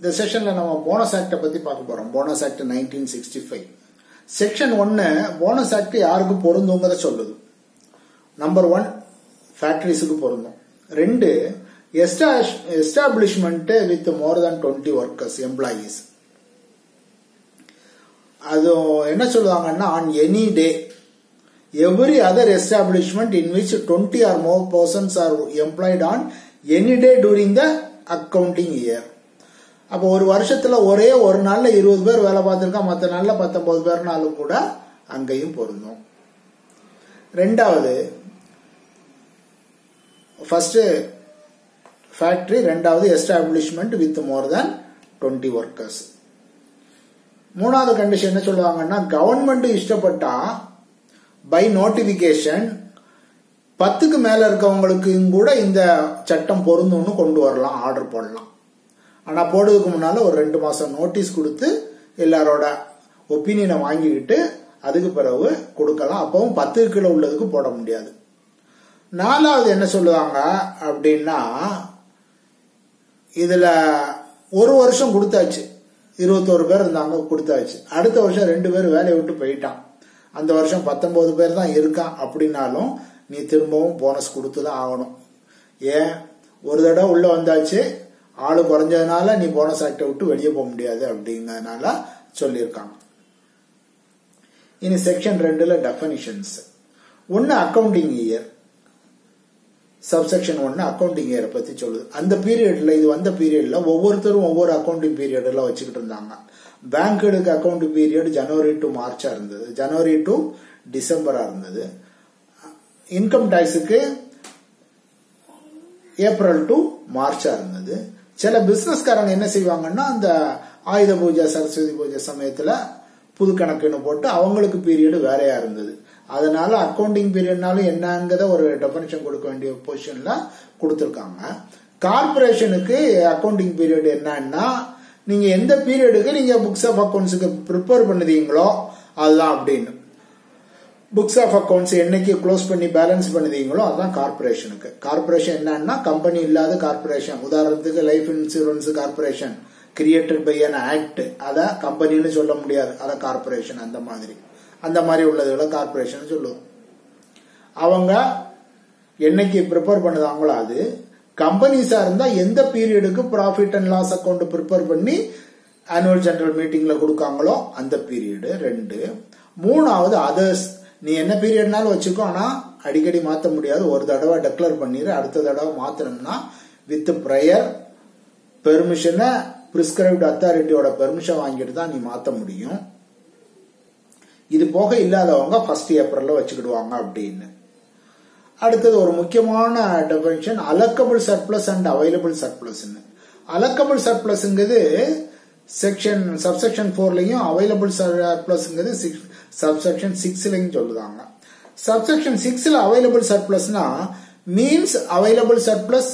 இந்த செஷன்ல நம்ம போனஸ் ஆக்டை பத்தி பார்க்க போறோம். Bonus act nineteen sixty five section ஒன்னு போனஸ் ஆக்ட் யாருக்கு பொருந்துங்கிறத சொல்லுது. நம்பர் ஒன் ஃபேக்டரிஸுக்கு பொருந்தும். ரெண்டு establishment with more than twenty workers employees அது என்ன சொல்லுவாங்கன்னா on any day every other establishment in which twenty or more persons are employed on any day during the accounting year அப்போ ஒரு வருஷத்துல ஒரே ஒரு நாள்ல இருபது பேர் வேலை பார்த்திருக்கா மற்ற நாள்ல பத்தொன்பது பேர்னாலும் கூட அங்கேயும் பொருந்தும். ரெண்டாவது ஃபர்ஸ்ட் ஃபேக்டரி ரெண்டாவது establishment with more than twenty workers மூணாவது கண்டிஷன் என்ன சொல்லுவாங்கன்னா கவர்மெண்ட் இஷ்டப்பட்டா பை நோட்டிபிகேஷன் பத்துக்கு மேல இருக்கவங்களுக்கு கூட இந்த சட்டம் பொருந்தும்னு கொண்டு வரலாம் ஆர்டர் போடலாம். ஆனால் போடுறதுக்கு முன்னால் ஒரு ரெண்டு மாதம் நோட்டீஸ் கொடுத்து எல்லாரோட ஒப்பீனியனை வாங்கிக்கிட்டு அதுக்கு பிறகு கொடுக்கலாம். அப்பவும் பத்து கிலோ உள்ளதுக்கு போட முடியாது. நாலாவது என்ன சொல்லுவாங்க அப்படின்னா இதில் ஒரு வருஷம் கொடுத்தாச்சு. இருபத்தோரு பேர் இருந்தாங்க கொடுத்தாச்சு. அடுத்த வருஷம் ரெண்டு பேர் வேலையை விட்டு போயிட்டான். அந்த வருஷம் பத்தொன்பது பேர் தான் இருக்கான் அப்படின்னாலும் நீ திரும்பவும் போனஸ் கொடுத்து தான் ஆகணும். ஏன்? ஒரு தடவை உள்ளே வந்தாச்சு ஆளு குறைஞ்சதுனால நீ போனஸ் ஆக்டை விட்டு வெளியே போக முடியாது அப்படிங்கறதுனால சொல்லியிருக்காங்க. இனி செக்ஷன் ரெண்டுல டெபனிஷன்ஸ் ஒன்னு அக்கவுண்டிங் இயர் சப்செக்ஷன் ஒன்னு அக்கவுண்டிங் இயரை பத்தி சொல்லுது. அந்த பீரியட்ல இது வந்த பீரியட்ல ஒவ்வொருத்தரும் ஒவ்வொரு அக்கவுண்டிங் பீரியட் எல்லாம் வச்சுக்கிட்டு இருந்தாங்க. பேங்க்குக்கு அக்கவுண்ட் பீரியட் ஜனவரி டு மார்ச்சா இருந்தது. ஜனவரி டு டிசம்பரா இருந்தது. இன்கம் டேக்ஸுக்கு ஏப்ரல் டு மார்ச்சா இருந்தது. சில பிசினஸ்காரங்க என்ன செய்வாங்கன்னா அந்த ஆயுத பூஜை சரஸ்வதி பூஜை சமயத்துல புது கணக்குன்னு போட்டு அவங்களுக்கு பீரியடு வேறையா இருந்தது. அதனால அக்கௌண்டிங் பீரியட்னாலும் என்னங்கிறத ஒரு டெபனிஷன் கொடுக்க வேண்டிய பொசிஷன்ல கொடுத்துருக்காங்க. கார்பரேஷனுக்கு அக்கௌண்டிங் பீரியட் என்னன்னா நீங்க எந்த பீரியடுக்கு நீங்க புக்ஸ் ஆஃப் அக்கௌண்ட்ஸுக்கு ப்ரிப்பேர் பண்ணுதீங்களோ அதுதான் அப்படின்னு. புக்ஸ் ஆஃப் அக்கௌண்ட்ஸ் என்னைக்கு க்ளோஸ் பண்ணி பேலன்ஸ் பண்ணுதீங்களோ அதுதான் கார்பரேஷனுக்கு கார்பரேஷன் என்னன்னா கம்பெனி இல்லாத கார்பரேஷன் உதாரணத்துக்கு life insurance corporation created by an act அதை கம்பெனின்னு சொல்ல முடியாது. அதை கார்பரேஷன் அந்த மாதிரி. அந்த மாதிரி உள்ளதுகளை கார்பரேஷன் சொல்லுவோம். அவங்க என்னைக்கு ப்ரிப்பேர் பண்ணுதாங்களோ அது கம்பெனிஸா இருந்தா எந்த பீரியடுக்கு profit and loss account prepare பண்ணி ஆனுவல் ஜெனரல் மீட்டிங்ல கொடுக்காங்களோ அந்த பீரியடு ரெண்டு. மூணாவது அதர்ஸ் நீ என்ன பீரியட்னாலும் வச்சுக்கோ ஆனால் அடிக்கடி மாத்த முடியாது. ஒரு தடவை டெக்ளேர் பண்ணிடு அடுத்த தடவை மாத்தணும்னா வித் ப்ரையர் பெர்மிஷனை பிரிஸ்கிரைப்டு அத்தாரிட்டியோட பெர்மிஷன் வாங்கிட்டு தான் நீ மாத்த முடியும். இது போக இல்லாதவங்க ஃபர்ஸ்ட் ஏப்ரல்ல வச்சுக்கிடுவாங்க அப்படின்னு. அடுத்தது ஒரு முக்கியமான definition allocable surplus and available surplus allocable சர்ப்ளஸ்ங்கிறது section subsection போர்லயும் அவைலபிள் சர்ப்ளஸ்ங்கிறது சப்செக்ஷன் சிக்ஸ்லயும் சொல்லுதாங்க. சப்செக்ஷன் சிக்ஸில் available சர்ப்ளஸ்னா means available surplus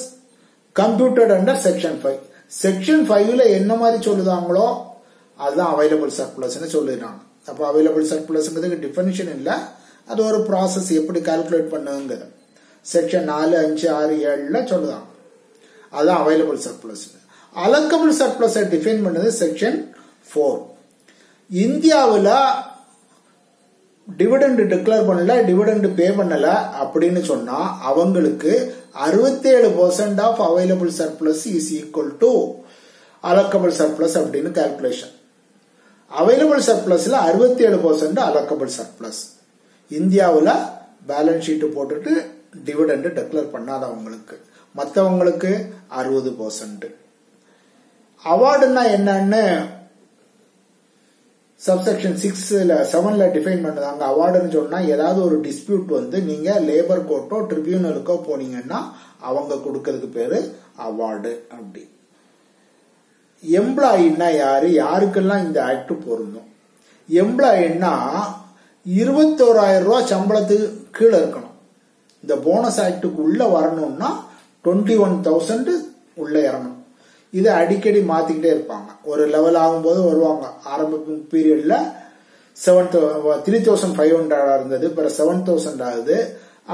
computed under section five section ஃபைவ்ல என்ன மாதிரி சொல்லுதாங்களோ அதுதான் அவைலபிள் சர்ப்ளஸ்னு சொல்லிடுறாங்க அப்போ அவைலபிள் சர்ப்ளஸ்ங்கிறதுக்கு டிஃபனிஷன் இல்லை. அது ஒரு ப்ராசஸ் எப்படி கால்குலேட் பண்ணுங்கிறது. செக்ஷன் நாலு அஞ்சு ஆறு ஏழுல சொல்லுதாங்க. அதுதான் அவைலபிள் சர்ப்ளஸ் அலக்கபிள் சர்ப்ளஸை டிஃபைன் பண்ணது செக்ஷன் ஃபோர் இந்தியாவில் டிவிடெண்ட் டிக்ளேர் பண்ணல டிவிடெண்ட் பே பண்ணல அப்படின்னு சொன்னா அவங்களுக்கு அறுபத்தேழு percent of available surplus is equal to allocable surplus அப்படின்னு கால்குலேஷன் அவைலபிள் சர்ப்ளஸ்ல அறுபத்தி ஏழு பர்சன்ட் அலக்கபிள் சர்ப்ளஸ் இந்தியாவில் பேலன்ஸ் ஷீட்டு போட்டுட்டு டிவிடெண்ட் டிக்ளேர் பண்ணாதவங்களுக்கு மற்றவங்களுக்கு அறுபது பர்சன்ட் அவார்டுன்னா என்னன்னு சப்செக்ஷன் சிக்ஸில் செவனில் டிஃபைன் பண்ணுறாங்க. அவார்டுன்னு சொன்னால் ஏதாவது ஒரு டிஸ்பியூட் வந்து நீங்கள் லேபர் கோர்ட்டோ ட்ரிபியூனலுக்கோ போனீங்கன்னா அவங்க கொடுக்கறதுக்கு பேர் அவார்டு அப்படி. எம்ப்ளாயின்னா யாரு? யாருக்கெல்லாம் இந்த ஆக்ட் பொருந்தும்? எம்ப்ளாயின்னா இருபத்தோராயிரம் ரூபா சம்பளத்துக்கு கீழே இருக்கணும். இந்த போனஸ் ஆக்டுக்கு உள்ள வரணும்னா டுவெண்ட்டி ஒன் தௌசண்ட் உள்ள இறங்கணும். இதை அடிக்கடி மாத்திக்கிட்டே இருப்பாங்க. ஒரு லெவல் ஆகும்போது வருவாங்க. ஆரம்ப பீரியட்ல seven three thousand five hundred இருந்தது. பிறகு செவன் தௌசண்ட் ஆகுது.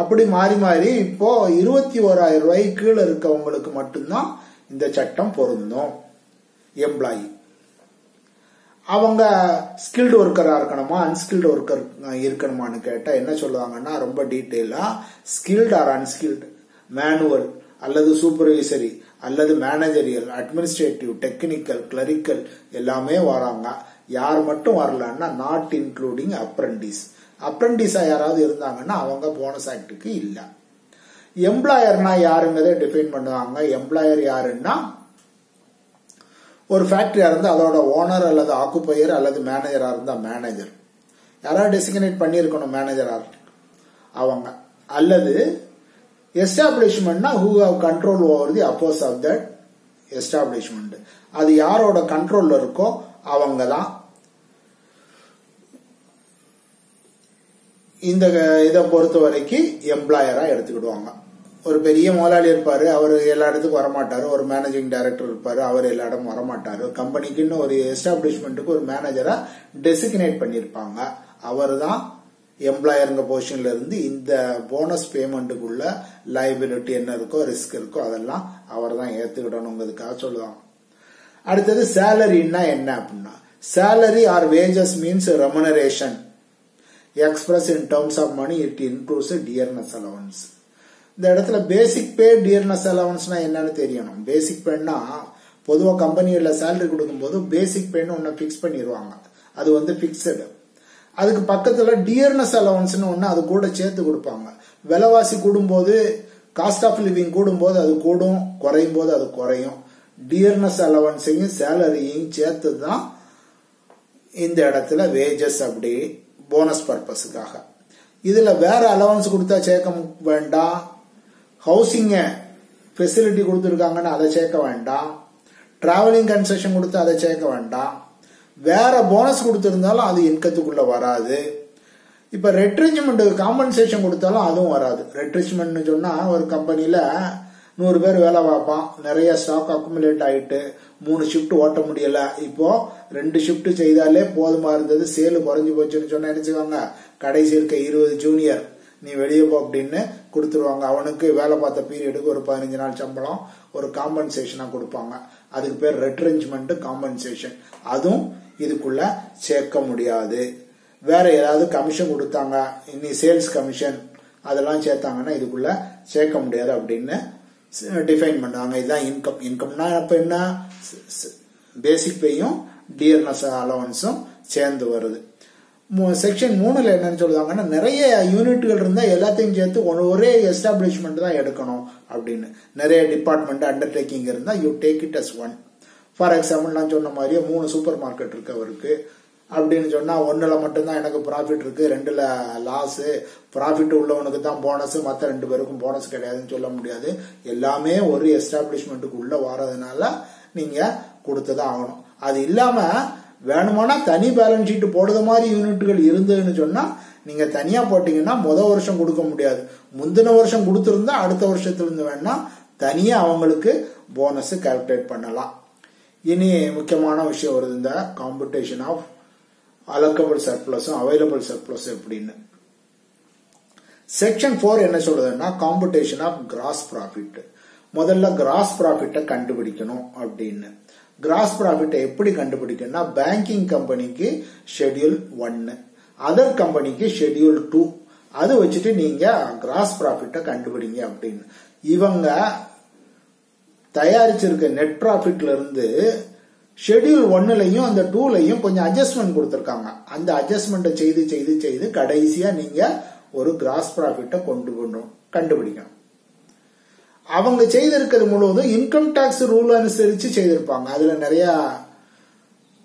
அப்படி மாறி மாறி இப்போ இருபத்தி ஓராயிரம் ரூபாய்க்கு கீழே இருக்கவங்களுக்கு மட்டும்தான் இந்த சட்டம் பொருந்தும். எம்ப்ளாயி அவங்க ஸ்கில்டு ஒர்க்கரா இருக்கணுமா? அன்ஸ்கில்டு ஒர்க்கர் இருக்கணுமான்னு கேட்டால் என்ன சொல்லுவாங்கன்னா ரொம்ப டீட்டெயிலா ஸ்கில்டு ஆர் அன்ஸ்கில்டு மேனுவல் அல்லது சூப்பர்வைசரி அல்லது மேனேஜரியல் அட்மினிஸ்ட்ரேட்டிவ் டெக்னிக்கல் கிளரிக்கல் எல்லாமே வராங்க. யார் மட்டும் வரலன்னா நாட் இன்க்ளூடிங் அப்ரண்டிஸ் அப்ரண்டிஸா யாராவது இருந்தாங்கன்னா அவங்க போனஸ் ஆக்டுக்கு இல்ல. எம்ப்ளாயர்னா யாருங்கிறத டிஃபைன் பண்ணுவாங்க. எம்ப்ளாயர் யாருன்னா ஒரு ஃபேக்டரியா இருந்தா அதோட ஓனர் அல்லது ஆக்குப்பையர் அல்லது மேனேஜரா இருந்தா மேனேஜர் யாராவது டெசிக்னேட் பண்ணியிருக்கணும் மேனேஜரா அவங்க. அல்லது எஸ்டாப்ளிஷ்மெண்ட்னா who have control over the affairs of that establishment அது யாரோட கண்ட்ரோல்ல இருக்கோ அவங்க தான். இந்த இதை பொறுத்த வரைக்கும் எம்ப்ளாயரா எடுத்துக்கிடுவாங்க. ஒரு பெரிய முதலாளி இருப்பாரு அவர் எல்லா இடத்துக்கும் வரமாட்டாரு. ஒரு மேனேஜிங் டைரக்டர் இருப்பாரு அவர் எல்லா இடமும் வரமாட்டாரு. கம்பெனிக்குன்னு ஒரு எஸ்டாப்ளிஷ்மெண்ட்டுக்கு ஒரு மேனேஜரா டெசிக்னேட் பண்ணிருப்பாங்க அவர் தான் எம்ப்ளாயருங்க பொசிஷன்ல இருந்து இந்த போனஸ் பேமெண்ட்டுக்குள்ள லைபிலிட்டி என்ன இருக்கோ ரிஸ்க் இருக்கோ அதெல்லாம் அவர் தான் ஏத்துக்கிடணுங்கிறதுக்காக சொல்லுவாங்க. அடுத்தது சேலரின்னா என்ன அப்படின்னா salary or wages means remuneration express in terms of money it includes dearness allowance இந்த இடத்துல பேசிக் பே டியர்னஸ் அலவன்ஸ்னா என்னன்னு தெரியணும். பேசிக் பேன்னா பொதுவாக கம்பெனியில் சேலரி கொடுக்கும்போது பேசிக் பேன்னு ஒன்று ஃபிக்ஸ் பண்ணிடுவாங்க அது வந்து ஃபிக்ஸடு அதுக்கு பக்கத்துல டியர்னஸ் அலவன்ஸ்னு ஒன்று அது கூட சேர்த்து கொடுப்பாங்க. விலைவாசி கூடும்போது காஸ்ட் ஆஃப் லிவிங் கூடும்போது அது கூடும் குறையும் போது அது குறையும். டியர்னஸ் அலவன்ஸையும் சேலரியையும் சேர்த்து தான் இந்த இடத்துல வேஜஸ் அப்படி போனஸ் பர்பஸுக்காக இதில் வேற அலவன்ஸ் கொடுத்தா சேர்க்க வேண்டாம். ஹவுசிங்கை ஃபெசிலிட்டி கொடுத்துருக்காங்கன்னு அதை சேர்க்க வேண்டாம். டிராவலிங் கன்செஷன் கொடுத்து அதை சேர்க்க வேண்டாம். வேற போனஸ் கொடுத்துருந்தாலும் அது இன்கத்துக்குள்ள வராது. இப்ப ரெட்ரிச்மெண்ட் காம்பன்சேஷன் கொடுத்தாலும் அதுவும் வராது. ரெட்ரிச்மெண்ட்னு சொன்னா ஒரு கம்பெனில நூறு பேர் வேலை பார்ப்பான். நிறைய ஸ்டாக் அக்குமுலேட் ஆயிட்டு மூணு ஷிஃப்ட் ஓட்ட முடியல. இப்போ ரெண்டு ஷிஃப்ட் செய்தாலே போதுமா இருந்தது? சேலு குறைஞ்சு போச்சுன்னு சொன்னா என்ன கடைசி இருக்க இருபது ஜூனியர் நீ வெளியே போ அப்படின்னு கொடுத்துருவாங்க. அவனுக்கு வேலை பார்த்த பீரியடுக்கு ஒரு பதினஞ்சு நாள் சம்பளம் ஒரு காம்பன்சேஷனா கொடுப்பாங்க. அதுக்கு பேர் ரெட்ரெஞ்ச்மெண்ட் காம்பன்சேஷன் அதுவும் இதுக்குள்ள சேர்க்க முடியாது. வேற ஏதாவது கமிஷன் கொடுத்தாங்க இனி சேல்ஸ் கமிஷன் அதெல்லாம் சேர்த்தாங்கன்னா இதுக்குள்ள சேர்க்க முடியாது அப்படின்னு டிஃபைன் பண்ணுவாங்க. இதுதான் இன்கம் இன்கம்னா அப்ப என்ன? பேசிக் பேயும் டியர்னஸ் அலவன்ஸும் சேர்ந்து வருது. செக்ஷன் மூணுல என்னன்னு சொல்லுவாங்கன்னா நிறைய யூனிட்கள் இருந்தா எல்லாத்தையும் சேர்த்து ஒரே எஸ்டாப்ளிஷ்மெண்ட் தான் எடுக்கணும் அப்படின்னு. நிறைய டிபார்ட்மெண்ட் அண்டர்டேக்கிங் இருந்தா you take it as one for example நான் சொன்ன மாதிரியே மூணு சூப்பர் மார்க்கெட் இருக்கு அவருக்கு. அப்படின்னு சொன்னா ஒன்னுல மட்டும்தான் எனக்கு ப்ராஃபிட் இருக்கு ரெண்டுல லாஸ் ப்ராஃபிட் உள்ளவனுக்கு தான் போனஸ் மற்ற ரெண்டு பேருக்கும் போனஸ் கிடையாதுன்னு சொல்ல முடியாது. எல்லாமே ஒரு எஸ்டாப்ளிஷ்மெண்ட்டுக்கு உள்ள வர்றதுனால நீங்க கொடுத்துதான் ஆகணும். அது இல்லாம வேணுமானா தனி பேலன்ஸ் ஷீட் போடுற மாதிரி யூனிட்டுகள் இருந்ததுன்னு சொன்னா நீங்க தனியா போட்டீங்கன்னா முத வருஷம் கொடுக்க முடியாது. முந்தின வருஷம் கொடுத்துருந்தா அடுத்த வருஷத்துல இருந்து வேணா தனியா அவங்களுக்கு போனஸ் கால்குலேட் பண்ணலாம். இனி முக்கியமான விஷயம் வருது இந்த காம்படிஷன் ஆஃப் அலக்கபிள் சர்ப்ளஸும் அவைலபிள் சர்ப்ளஸ் எப்படின்னு. செக்ஷன் ஃபோர் என்ன சொல்றதுன்னா காம்படிஷன் ஆஃப் கிராஸ் ப்ராஃபிட் முதல்ல கிராஸ் ப்ராஃபிட்டை கண்டுபிடிக்கணும் அப்படின்னு. கிராஸ் ப்ராஃபிட்டை எப்படி கண்டுபிடிக்கணும்னா பேங்கிங் கம்பெனிக்கு ஷெட்யூல் ஒன்னு அதர் கம்பெனிக்கு ஷெட்யூல் டூ அது வச்சுட்டு நீங்க கிராஸ் ப்ராஃபிட்டை கண்டுபிடிங்க அப்படின்னு. இவங்க தயாரிச்சிருக்க நெட் ப்ராஃபிட்ல இருந்து ஷெட்யூல் ஒன்னுலையும் அந்த டூலையும் கொஞ்சம் அட்ஜஸ்ட்மெண்ட் கொடுத்துருக்காங்க. அந்த அட்ஜஸ்ட்மெண்ட்டை செய்து செய்து செய்து கடைசியா நீங்க ஒரு கிராஸ் ப்ராஃபிட்டை கொண்டு பண்ணும் கண்டுபிடிக்கணும். அவங்க செய்திருக்கிறது முழுவதும் இன்கம் டேக்ஸ் ரூல் அனுசரிச்சு செய்திருப்பாங்க. அதுல நிறைய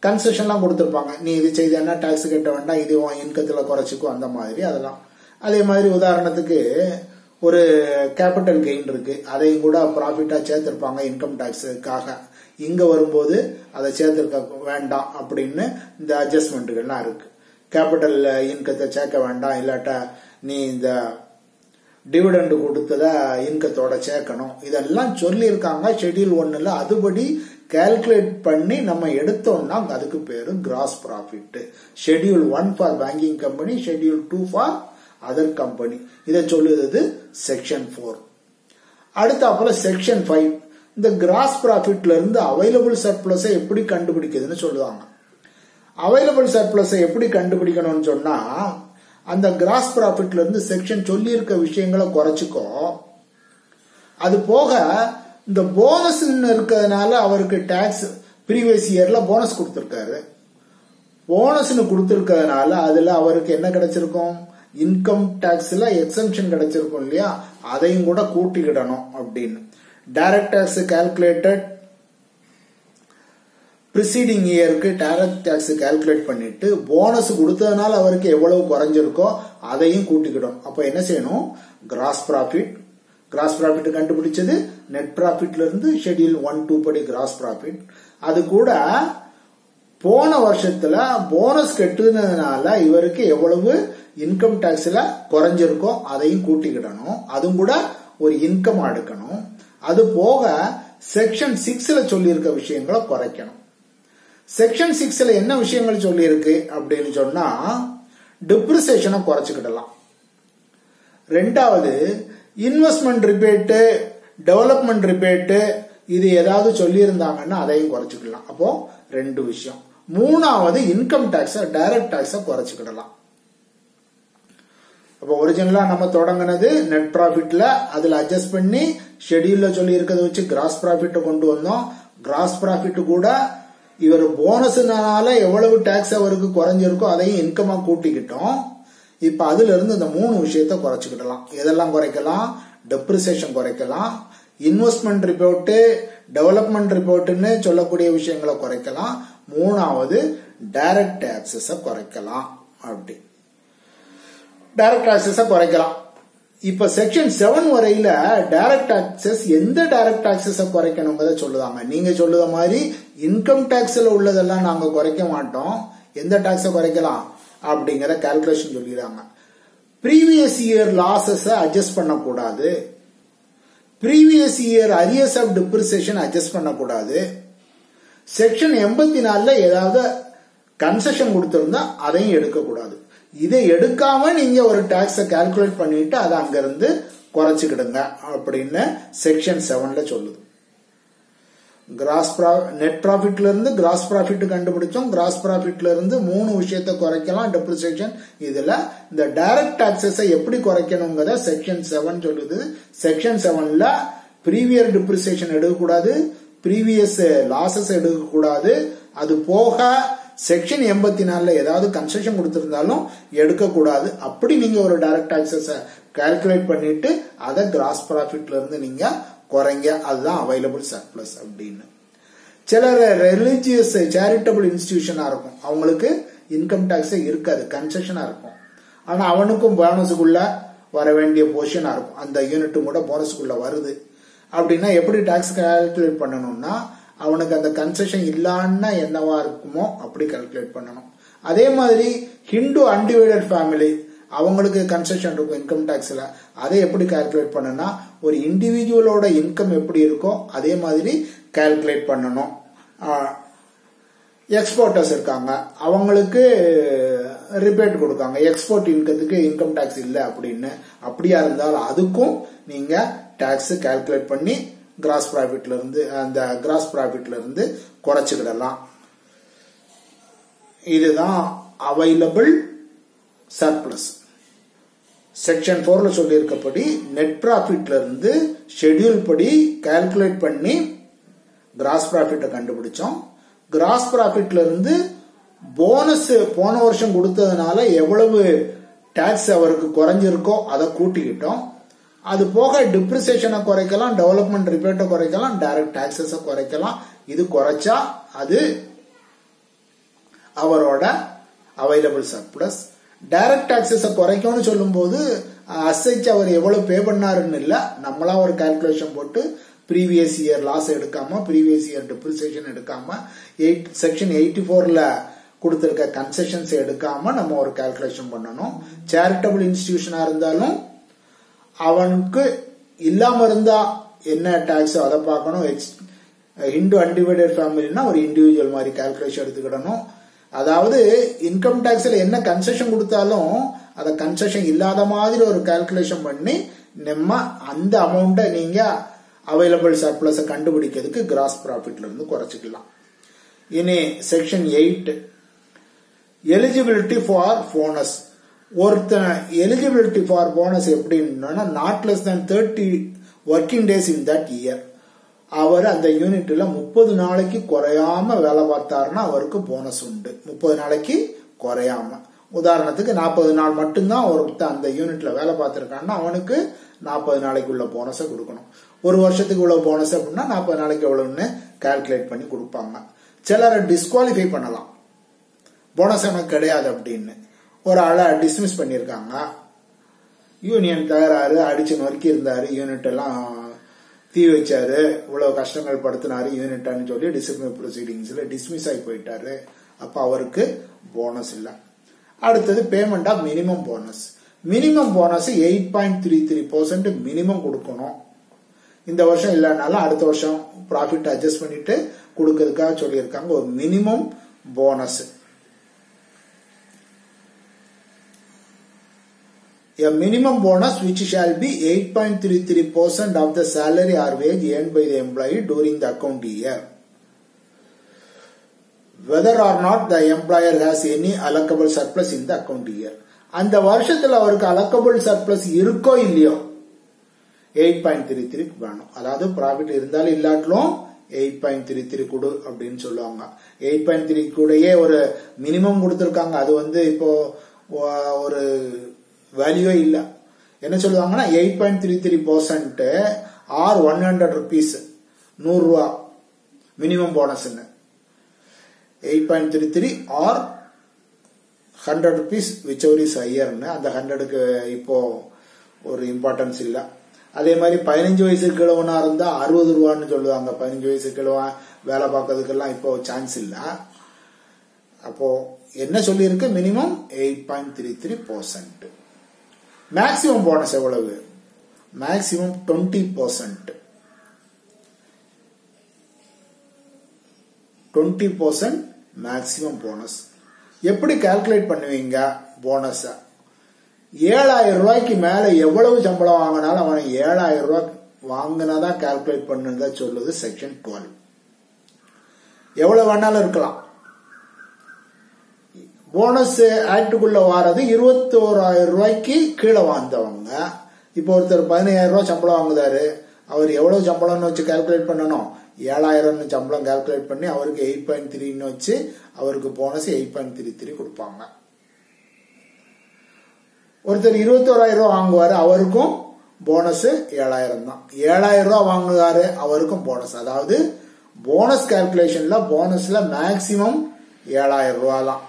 கன்செஷன்லாம் கொடுத்துருப்பாங்க. நீ இது செய்தேன்னா டாக்ஸ் கட்ட வேண்டாம் இது இன்கத்தில் குறைச்சிக்கும் அந்த மாதிரி அதெல்லாம். அதே மாதிரி உதாரணத்துக்கு ஒரு கேபிட்டல் கெயின் இருக்கு. அதையும் கூட ப்ராஃபிட்டா சேர்த்திருப்பாங்க இன்கம் டாக்ஸுக்காக இங்க வரும்போது அதை சேர்த்திருக்க வேண்டாம் அப்படின்னு இந்த அட்ஜஸ்ட்மெண்ட்டுகள்லாம் இருக்கு. கேபிட்டல் இன்கத்தை சேர்க்க வேண்டாம் இல்லாட்டா நீ இந்த டிவிடெண்ட் கொடுத்தத இன்கத்தோட சேர்க்கணும். இதெல்லாம் சொல்லியிருக்காங்க. ஷெட்யூல் ஒன்னுல அதுபடி கால்குலேட் பண்ணி நம்ம எடுத்தோம்னா அதுக்கு பேரு gross profit schedule one for banking company schedule two for other company இதை சொல்லுறது செக்ஷன் போர் அடுத்தாப்புல செக்ஷன் ஃபைவ் இந்த கிராஸ் ப்ராஃபிட்ல இருந்து அவைலபிள் சர்ப்ளஸை எப்படி கண்டுபிடிக்குதுன்னு சொல்லுவாங்க. அவைலபிள் சர்ப்ளஸை எப்படி கண்டுபிடிக்கணும்னு சொன்னா அந்த கிராஸ் ப்ராஃபிட்ல இருந்து செக்ஷன் சொல்லி இருக்க விஷயங்களை குறைச்சிக்கோ. அது போக இந்த போனஸ் இருக்கிறதுனால அவருக்கு டாக்ஸ் ப்ரீவியஸ் இயர்ல போனஸ் கொடுத்துருக்காரு. போனஸ்னு கொடுத்துருக்கிறதுனால அதுல அவருக்கு என்ன கிடைச்சிருக்கும்? இன்கம் டேக்ஸில் எக்ஸம்ஷன் கிடைச்சிருக்கும் இல்லையா? அதையும் கூட கூட்டிக்கிடணும் அப்படின்னு. டைரக்ட் டேக்ஸ் கால்குலேட்டட் ப்ரிசீடிங் இயருக்கு டைரக்ட் டேக்ஸ் கால்குலேட் பண்ணிட்டு போனஸ் கொடுத்ததுனால அவருக்கு எவ்வளவு குறைஞ்சிருக்கோ அதையும் கூட்டிக்கிடும் அப்போ என்ன செய்யணும்? கிராஸ் ப்ராஃபிட் கிராஸ் ப்ராஃபிட் கண்டுபிடிச்சது நெட் ப்ராஃபிட்ல இருந்து ஷெட்யூல் ஒன் டூ படி கிராஸ் ப்ராஃபிட் அது கூட போன வருஷத்துல போனஸ் கட்டுனதுனால இவருக்கு எவ்வளவு இன்கம் டாக்ஸ்ல குறைஞ்சிருக்கோ அதையும் கூட்டிக்கிடணும். அதுவும் கூட ஒரு இன்கம் எடுக்கணும். அது போக செக்ஷன் சிக்ஸ்ல சொல்லியிருக்க விஷயங்களை குறைக்கணும். செக்ஷன் சிக்ஸ்ல என்ன விஷயங்கள் சொல்லியிருக்கு அப்படின்னு சொன்னா டிப்ரிசியேஷனை குறைச்சிக்கிடலாம். ரெண்டாவது இன்வெஸ்ட்மெண்ட் ரிபேட்டு டெவலப்மெண்ட் ரிபேட்டு இது ஏதாவது சொல்லியிருந்தாங்கன்னா அதையும் குறைச்சிக்கலாம் அப்போ ரெண்டு விஷயம். மூணாவது இன்கம் டாக்ஸ டைரக்ட் டாக்ஸ குறைச்சிக்கிடலாம். அப்போ ஒரிஜினலா நம்ம தொடங்கினது நெட் ப்ராஃபிட்ல அதுல அட்ஜஸ்ட் பண்ணி ஷெடியூல்ல சொல்லி இருக்கிறத வச்சு கிராஸ் ப்ராஃபிட்டை கொண்டு வந்தோம். கிராஸ் ப்ராஃபிட் கூட இவர் போனஸ்னால எவ்வளவு டாக்ஸ் அவருக்கு குறைஞ்சிருக்கோ அதையும் இன்கமா கூட்டிக்கிட்டோம். இப்ப அதுல இருந்து இந்த மூணு விஷயத்த குறைச்சிக்கிடலாம். எதெல்லாம் குறைக்கலாம்? டெப்ரிசியேஷன் குறைக்கலாம். இன்வெஸ்ட்மெண்ட் ரிப்போர்ட்டு டெவலப்மெண்ட் ரிப்போர்ட்டுன்னு சொல்லக்கூடிய விஷயங்களை குறைக்கலாம். மூணாவது டைரக்ட் டாக்ஸஸ குறைக்கலாம். அப்படி. டைரக்ட் டாக்ஸஸை குறைக்கலாம். இப்ப செக்ஷன் செவன் வரையில டைரக்ட் டாக்ஸஸ் எந்த டைரக்ட் டாக்ஸஸ குறைக்கணுங்கிறத சொல்லுதாங்க. நீங்க சொல்லுத மாதிரி இன்கம் டாக்ஸ்ல உள்ளதெல்லாம் நாங்க குறைக்க மாட்டோம். எந்த டாக்ஸ குறைக்கலாம்? அப்படிங்கிற கால்குலேஷன் சொல்லிடுறாங்க ப்ரீவியஸ் இயர் லாசஸ் அட்ஜஸ்ட் பண்ணக்கூடாது. Previous year arrears of depreciation adjust பண்ணக்கூடாது. செக்ஷன் எண்பத்தி நாலுல ஏதாவது கன்செஷன் கொடுத்திருந்தா அதையும் எடுக்கக்கூடாது. இதை எடுக்காம நீங்க ஒரு டாக்ஸை கால்குலேட் பண்ணிட்டு அதை அங்கிருந்து குறைச்சிக்கிடுங்க அப்படின்னு செக்ஷன் செவன்ல சொல்லுது. கிராஸ் நெட் ப்ராஃபிட்ல இருந்து கிராஸ் ப்ராஃபிட் கண்டுபிடிச்சோம். கிராஸ் ப்ராஃபிட்ல இருந்து மூணு விஷயத்த குறைக்கலாம். டெப்ரிசியேஷன் இதுல இந்த டைரக்ட் டாக்ஸஸை எப்படி குறைக்கணுங்கிறத செக்ஷன் செவன் சொல்லுது. செக்ஷன் செவன்ல ப்ரீவியர் டிப்ரிசியேஷன் எடுக்கக்கூடாது. ப்ரீவியஸ் லாசஸ் எடுக்கக்கூடாது. அது போக செக்ஷன் எண்பத்தி நாலுல ஏதாவது கன்செஷன் கொடுத்திருந்தாலும் எடுக்கக்கூடாது. அப்படி நீங்க ஒரு டைரக்ட் டாக்ஸஸ் கால்குலேட் பண்ணிட்டு அதை கிராஸ் ப்ராஃபிட்ல இருந்து நீங்க குறைங்க. அதுதான் அவைலபிள் சர்ப்ளஸ் அப்படின்னு. சிலர் ரிலிஜியஸ் சேரிட்டபிள் இன்ஸ்டிடியூஷனா இருக்கும். அவங்களுக்கு இன்கம் டாக்ஸே இருக்காது. கன்செஷனா இருக்கும். ஆனா அவனுக்கும் போனஸுக்குள்ள வர வேண்டிய போர்ஷனா இருக்கும். அந்த யூனிட்டும் கூட போனஸுக்குள்ள வருது. அப்படின்னா எப்படி டாக்ஸ் கால்குலேட் பண்ணணும்னா அவனுக்கு அந்த கன்செஷன் இல்லான்னா என்னவா இருக்குமோ அப்படி கல்குலேட் பண்ணணும். அதே மாதிரி ஹிந்து அன்டிவைடட் ஃபேமிலி அவங்களுக்கு கன்செஷன் இருக்கும் இன்கம் டேக்ஸில் அதை எப்படி கால்குலேட் பண்ணனா ஒரு இண்டிவிஜுவலோட இன்கம் எப்படி இருக்கோ அதே மாதிரி கால்குலேட் பண்ணணும். எக்ஸ்போர்ட்டர்ஸ் இருக்காங்க. அவங்களுக்கு ரிபேட் கொடுக்காங்க. எக்ஸ்போர்ட் இன்கத்துக்கு இன்கம் டேக்ஸ் இல்லை அப்படின்னு. அப்படியா இருந்தாலும் அதுக்கும் நீங்க டேக்ஸ் கால்குலேட் பண்ணி கிராஸ் ப்ராஃபிட்ல இருந்து அந்த கிராஸ் ப்ராஃபிட்ல இருந்து குறைச்சிக்கிடலாம். இதுதான் அவைலபிள் சர்ப்ளஸ் செக்ஷன் போர்ல சொல்லியிருக்கப்படி நெட் ப்ராஃபிட்ல இருந்து ஷெட்யூல் படி கால்குலேட் பண்ணி கிராஸ் ப்ராஃபிட்டை கண்டுபிடிச்சோம். கிராஸ் ப்ராஃபிட்ல இருந்து போனஸ் போன வருஷம் கொடுத்ததுனால எவ்வளவு டாக்ஸ் அவருக்கு குறைஞ்சிருக்கோ அதை கூட்டிக்கிட்டோம். அது போக டிப்ரிசியேஷனை குறைக்கலாம் டெவலப்மெண்ட் ரிப்பேர்ட்டை குறைக்கலாம் டைரக்ட் டாக்ஸஸை குறைக்கலாம். இது குறைச்சா அது அவரோட அவைலபிள் சர்ப்ளஸ் டைரக்ட் டாக்ஸஸை குறைக்கும்னு சொல்லும்போது அசைச்சு அவர் எவ்வளவு பே பண்ணாருன்னு இல்லை நம்மளா ஒரு கால்குலேஷன் போட்டு ப்ரீவியஸ் இயர் லாஸ் எடுக்காம ப்ரீவியஸ் இயர் டிப்ரிசியேஷன் எடுக்காம எயிட் செக்ஷன் எயிட்டி ஃபோர்ல கொடுத்திருக்க கன்செஷன்ஸ் எடுக்காம நம்ம ஒரு கால்குலேஷன் பண்ணணும். சேரிட்டபிள் இன்ஸ்டிடியூஷனா இருந்தாலும் அவனுக்கு இல்லாம இருந்தா என்ன டாக்ஸ் அதை பார்க்கணும்? ஹிந்து அன்டிவைடட் ஃபேமிலினா ஒரு இண்டிவிஜுவல் மாதிரி கால்குலேஷன் எடுத்துக்கிடணும். அதாவது இன்கம் டாக்ஸ்ல என்ன கன்செஷன் கொடுத்தாலும் அதை கன்செஷன் இல்லாத மாதிரி ஒரு கால்குலேஷன் பண்ணி நம்ம அந்த அமௌண்ட்டை நீங்க அவைலபிள் சர்ப்ளஸை கண்டுபிடிக்கிறதுக்கு கிராஸ் ப்ராஃபிட்ல இருந்து குறைச்சிக்கலாம். இனி section eight eligibility for bonus ஒருத்தன் எலிஜிபிலிட்டி ஃபார் போனஸ் எப்படின்னா not less than thirty working days in that year அவர் அந்த யூனிட்ல முப்பது நாளைக்கு குறையாம வேலை பார்த்தாருன்னா அவருக்கு போனஸ் உண்டு. முப்பது நாளைக்கு குறையாம. உதாரணத்துக்கு நாற்பது நாள் மட்டும்தான் ஒருத்தன் அந்த யூனிட்ல வேலை பார்த்திருக்கான்னா அவனுக்கு நாற்பது நாளைக்கு உள்ள போனஸை கொடுக்கணும். ஒரு வருஷத்துக்கு உள்ள போனஸ் அப்படின்னா நாற்பது நாளைக்கு எவ்வளவுன்னு கால்குலேட் பண்ணி கொடுப்பாங்க. சிலரை டிஸ்குவாலிஃபை பண்ணலாம். போனஸ் எனக்கு கிடையாது அப்படின்னு. ஒரு ஆளை டிஸ்மிஸ் பண்ணியிருக்காங்க. யூனியன் தகராறு அடிச்சு நொறுக்கி இருந்தாரு யூனிட் எல்லாம் தீ வச்சாரு இவ்வளவு கஷ்டங்கள் படுத்தினாரு யூனிட்டான்னு சொல்லி டிசிப்ளின் ப்ரொசீடிங்ஸ்ல டிஸ்மிஸ் ஆகி போயிட்டாரு. அப்ப அவருக்கு போனஸ் இல்லை. அடுத்தது payment of minimum bonus minimum bonus eight point three three percent minimum கொடுக்கணும். இந்த வருஷம் இல்லைனாலும் அடுத்த வருஷம் ப்ராஃபிட் அட்ஜஸ்ட் பண்ணிட்டு கொடுக்கறதுக்காக சொல்லியிருக்காங்க. ஒரு minimum bonus A minimum bonus which shall be 8.33% of the salary or wage earned by the employee during the account year. Whether or not the employer has any allocable surplus in the account year. அந்த வருஷத்தில் அவருக்கு அலக்கபிள் surplus இருக்கோ இல்லையோ eight point three three வேணும் அதாவது profit இருந்தாலும் இல்லாட்டிலும் eight point three three கொடு அப்படின்னு சொல்லுவாங்க எயிட் பாயிண்ட் த்ரீ கூடயே ஒரு மினிமம் கொடுத்துருக்காங்க அது வந்து இப்போ ஒரு வேல்யூவே இல்லை. என்ன சொல்லுவாங்கன்னா eight point three three percent or one hundred rupees நூறுரூவா minimum போனஸ்ன்னு eight point three three or hundred rupees whichever is ஹையர்னு அந்த ஹண்ட்ரடுக்கு இப்போ ஒரு இம்பார்ட்டன்ஸ் இல்லை. அதே மாதிரி பதினஞ்சு வயசு கிழவனா இருந்தா அறுபது ரூபான்னு சொல்லுவாங்க. பதினஞ்சு வயசு கிழவன் வேலை பார்க்கறதுக்கெல்லாம் இப்போ சான்ஸ் இல்லை. அப்போ என்ன சொல்லியிருக்கு? Minimum eight point three three percent maximum bonus எவ்வளவு? Maximum twenty percent twenty percent maximum bonus எப்படி கால்குலேட் பண்ணுவீங்க போனஸை ஏழாயிரம் ரூபாய்க்கு மேல எவ்வளவு சம்பளம் வாங்கினாலும் அவன் ஏழாயிரம் ரூபாய் வாங்கினாதான் கால்குலேட் பண்ணுங்க சொல்லுது செக்ஷன் டுவெல் எவ்வளவு வேணாலும் இருக்கலாம். போனஸ் ஆக்டுக்குள்ள வாரது இருபத்தி ஓராயிரம் ரூபாய்க்கு கீழே வாழ்ந்தவங்க இப்போ ஒருத்தர் பதினையாயிரம் ரூபாய் சம்பளம் வாங்குதாரு. அவர் எவ்வளவு சம்பளம்னு வச்சு கால்குலேட் பண்ணணும்? ஏழாயிரம்னு சம்பளம் கால்குலேட் பண்ணி அவருக்கு எயிட் பாயிண்ட் த்ரீன்னு வச்சு அவருக்கு bonus eight point three three கொடுப்பாங்க. ஒருத்தர் இருபத்தோராயிரம் ரூபாய் வாங்குவாரு அவருக்கும் போனஸ் ஏழாயிரம் தான். ஏழாயிரம் ரூபாய் வாங்குவாரு அவருக்கும் போனஸ் அதாவது போனஸ் கால்குலேஷன்ல போனஸ்ல மேக்சிமம் ஏழாயிரம் ரூபாய் தான்.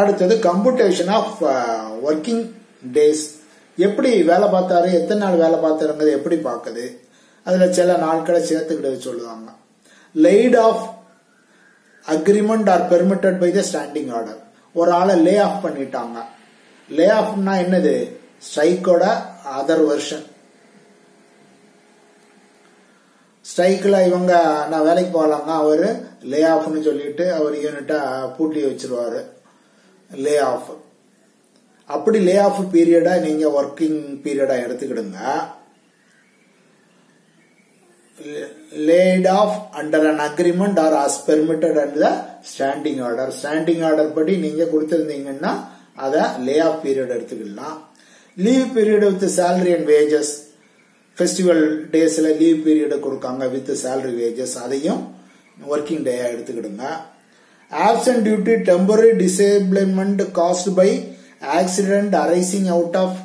அடுத்தது கம்ப்யூட்டேஷன் ஆஃப் ஒர்க்கிங் டேஸ் எப்படி வேலை பார்த்தாரு எத்தனை நாள் வேலை பார்த்தாருங்கிறது எப்படி பார்க்குது? அதில் சில நாட்களை சேர்த்துக்கிட்டு சொல்லுவாங்க. Laid off agreement or permitted by the standing order ஒரு ஆளை லே ஆஃப் பண்ணிட்டாங்க. லே ஆஃப்னா என்னது? ஸ்ட்ரைக்கோட அதர் வெர்ஷன் ஸ்ட்ரைக்கில் இவங்க நான் வேலைக்கு போகலாங்க அவர் லே ஆஃப்னு சொல்லிட்டு அவர் யூனிட்டை பூட்டி வச்சிருவாரு. லே ஆஃப் அப்படி லே ஆஃப் பீரியடா நீங்க ஒர்க்கிங் பீரியடா எடுத்துக்கிடுங்க. Laid off under an agreement or as permitted and the standing order standing order படி நீங்க கொடுத்திருந்தீங்கன்னா அதை லே ஆஃப் பீரியட் எடுத்துக்கலாம் leave period with salary and wages festival டேஸ்ல லீவ் பீரியட் கொடுக்காங்க வித் சேலரி வேஜஸ் அதையும் ஒர்க்கிங் டேயாக எடுத்துக்கிடுங்க. Absent duty temporary disablement caused by accident arising out of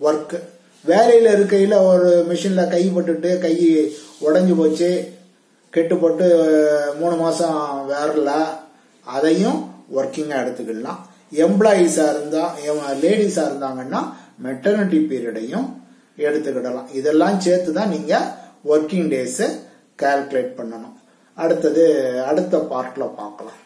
work. வேலையில இருக்கையில ஒரு மிஷின்ல கை பட்டுட்டு கை உடஞ்சு போச்சு கெட்டுப்பட்டு மூணு மாசம் வேறல அதையும் ஒர்க்கிங்கா எடுத்துக்கலாம். எம்ப்ளாயீஸா இருந்தா லேடிஸா இருந்தாங்கன்னா மெட்டர்னிட்டி பீரியடையும் எடுத்துக்கிடலாம். இதெல்லாம் சேர்த்து தான் நீங்க ஒர்க்கிங் டேஸ் கால்குலேட் பண்ணணும். அடுத்தது அடுத்த பார்ட்ல பார்க்கலாம்.